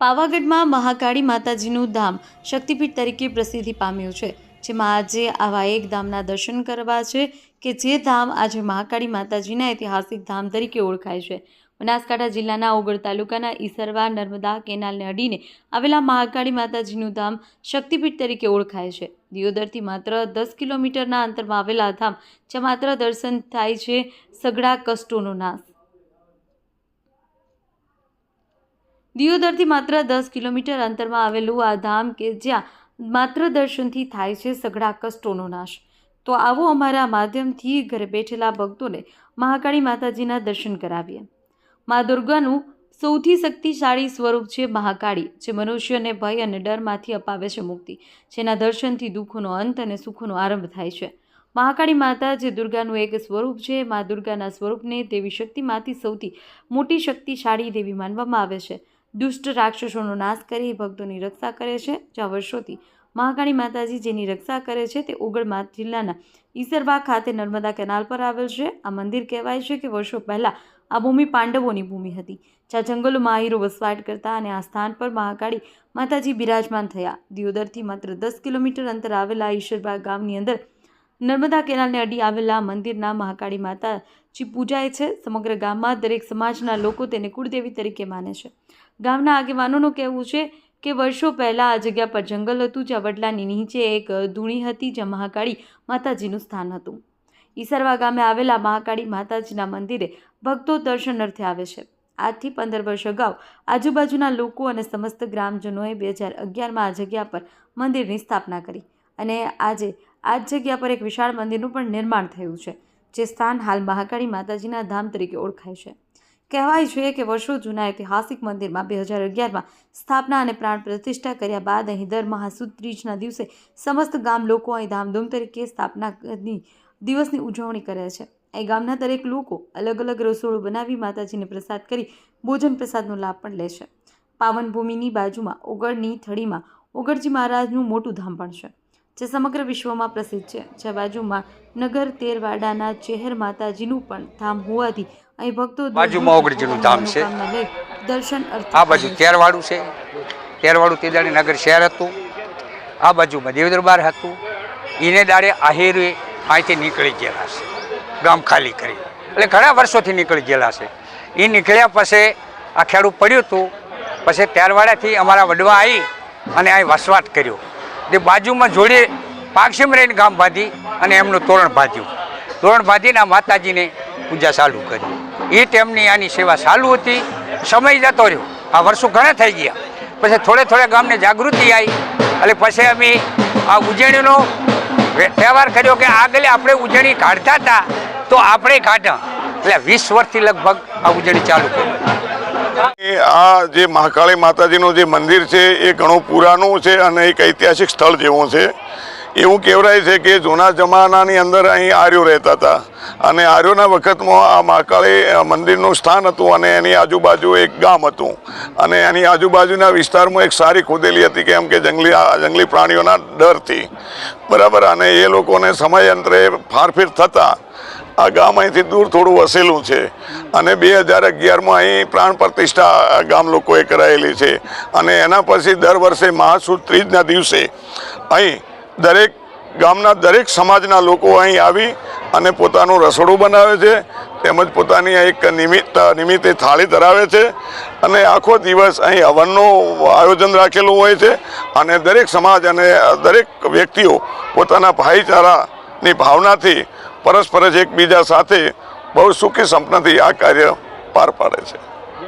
પાવાગઢમાં મહાકાળી માતાજીનું ધામ શક્તિપીઠ તરીકે પ્રસિદ્ધિ પામ્યું છે, જેમાં આજે આવા એક ધામના દર્શન કરવા છે કે જે ધામ આજે મહાકાળી માતાજીના ઐતિહાસિક ધામ તરીકે ઓળખાય છે. બનાસકાંઠા જિલ્લાના ઓગળ તાલુકાના ઈસરવા, નર્મદા કેનાલને અડીને આવેલા મહાકાળી માતાજીનું ધામ શક્તિપીઠ તરીકે ઓળખાય છે. દિયોદરથી માત્ર દસ કિલોમીટરના અંતરમાં આવેલા ધામ, જ્યાં માત્ર દર્શન થાય છે, સઘળા કષ્ટોનો નાશ. દિયોદરથી માત્ર દસ કિલોમીટર અંતરમાં આવેલું આ ધામ કે જ્યાં માત્ર દર્શનથી થાય છે સઘળા કષ્ટોનો નાશ. તો આવો અમારા માધ્યમથી ઘરે બેઠેલા ભક્તોને મહાકાળી માતાજીના દર્શન કરાવીએ. મા દુર્ગાનું સૌથી શક્તિશાળી સ્વરૂપ છે મહાકાળી, જે મનુષ્યને ભય અને ડરમાંથી અપાવે છે મુક્તિ, જેના દર્શનથી દુઃખોનો અંત અને સુખોનો આરંભ થાય છે. મહાકાળી માતા જે દુર્ગાનું એક સ્વરૂપ છે, મા દુર્ગાના સ્વરૂપને દેવી શક્તિમાંથી સૌથી મોટી શક્તિશાળી દેવી માનવામાં આવે છે. દુષ્ટ રાક્ષસોનો નાશ કરી ભક્તોની રક્ષા કરે છે. જ્યાં વર્ષોથી મહાકાળી માતાજી જેની રક્ષા કરે છે તે ઓગળમા જિલ્લાના ઈસરબાગ ખાતે નર્મદા કેનાલ પર આવેલ છે. આ મંદિર કહેવાય છે કે વર્ષો પહેલાં આ ભૂમિ પાંડવોની ભૂમિ હતી. જ્યાં જંગલોમાં આહીરો વસવાટ કરતા અને આ સ્થાન પર મહાકાળી માતાજી બિરાજમાન થયા. દિયોદરથી માત્ર દસ કિલોમીટર અંતર આવેલા ઈશ્વરબાગ ગામની અંદર નર્મદા કેનાલને અડી આવેલા મંદિરના મહાકાળી માતાજી પૂજાય છે. સમગ્ર ગામમાં દરેક સમાજના લોકો તેને કુળદેવી તરીકે માને છે. ગામના આગેવાનોનું કહેવું છે કે વર્ષો પહેલાં આ જગ્યા પર જંગલ હતું, જ્યાં વડલાની નીચે એક ધૂણી હતી, જ્યાં મહાકાળી માતાજીનું સ્થાન હતું. ઈસરવા ગામે આવેલા મહાકાળી માતાજીના મંદિરે ભક્તો દર્શન અર્થે આવે છે. આજથી પંદર વર્ષ અગાઉ આજુબાજુના લોકો અને સમસ્ત ગ્રામજનોએ બે હજાર અગિયારમાં આ જગ્યા પર મંદિરની સ્થાપના કરી અને આજે આ જ જગ્યા પર એક વિશાળ મંદિરનું પણ નિર્માણ થયું છે, જે સ્થાન હાલ મહાકાળી માતાજીના ધામ તરીકે ઓળખાય છે. કહેવાય છે કે વર્ષો જૂના ઐતિહાસિક મંદિરમાં બે હજાર અગિયારમાં સ્થાપના અને પ્રાણ પ્રતિષ્ઠા કર્યા બાદ અહીં દર મહાસુદ ત્રીજના દિવસે સમસ્ત ગામ લોકો અહીં ધામધૂમ તરીકે સ્થાપનાની દિવસની ઉજવણી કરે છે. અહીં ગામના દરેક લોકો અલગ અલગ રસોડું બનાવી માતાજીને પ્રસાદ કરી ભોજન પ્રસાદનો લાભ પણ લે છે. પાવન ભૂમિની બાજુમાં ઓગળની થડીમાં ઓગળજી મહારાજનું મોટું ધામ પણ છે. જે સમગ્ર વિશ્વમાં પ્રસિદ્ધ છે. જે બાજુમાં નગર તેરવાડાના ચેહર માતાજીનું પણ ધામ હોવાથી અહીં ભક્તો બાજુમાં ઓગણીજીનું ધામ છે. દર્શન આ બાજુ તેરવાડું છે. તેરવાડું તે દાડે નગર શહેર હતું. આ બાજુમાં દેવ દરબાર હતું. એને દાડે આહેરે અહીંથી નીકળી ગયેલા છે. ગામ ખાલી કરી એટલે ઘણા વર્ષોથી નીકળી ગયેલા છે. એ નીકળ્યા પછી આ ખેડૂત પડ્યું હતું. પછી તેરવાડાથી અમારા વડવા આવી અને અહીં વસવાટ કર્યો. તે બાજુમાં જોડે પાક્ષીમ રહીને ગામ બાંધી અને એમનું તોરણ બાંધ્યું. તોરણ બાંધીને માતાજીને પૂજા ચાલુ કરી. એ તેમની આની સેવા ચાલુ હતી. સમય જતો રહ્યો. આ વર્ષો ઘણા થઈ ગયા. પછી થોડે થોડે ગામને જાગૃતિ આવી. એટલે પછી અમે આ ઉજવણીનો તહેવાર કર્યો કે આગળ આપણે ઉજવણી કાઢતા હતા તો આપણે કાઢા. એટલે વીસ વર્ષથી લગભગ આ ઉજવણી ચાલુ કરી. આ જે મહાકાળી માતાજીનું જે મંદિર છે, એ ઘણું પુરાણું છે અને એક ઐતિહાસિક સ્થળ જેવું છે. એવું કહેવાય છે કે જૂના જમાનાની અંદર અહીં આર્યો રહેતા હતા અને આર્યોના વખતમાં આ મહાકાળી મંદિરનું સ્થાન હતું અને એની આજુબાજુ એક ગામ હતું. અને એની આજુબાજુના વિસ્તારમાં એક સારી ખોદેલી હતી કેમ કે જંગલી જંગલી પ્રાણીઓના ડરથી બરાબર, અને એ લોકોને સમયાંતરે ફારફીર થતાં આ ગામ અહીંથી દૂર થોડું વસેલું છે. અને બે હજાર અગિયારમાં અહીં પ્રાણ પ્રતિષ્ઠા ગામ લોકોએ કરાયેલી છે. અને એના પછી દર વર્ષે મહાસુદ ત્રીજના દિવસે અહીં દરેક ગામના દરેક સમાજના લોકો અહીં આવી અને પોતાનું રસોડું બનાવે છે. તેમજ પોતાની એક નિમિત્ત, નિમિત્તે થાળી ધરાવે છે. અને આખો દિવસ અહીં હવનનું આયોજન રાખેલું હોય છે. અને દરેક સમાજ અને દરેક વ્યક્તિઓ પોતાના ભાઈચારાની ભાવનાથી પરસ્પર જ એકબીજા સાથે બહુ સુખી સંપન્નથી આ કાર્ય પાર પાડે છે.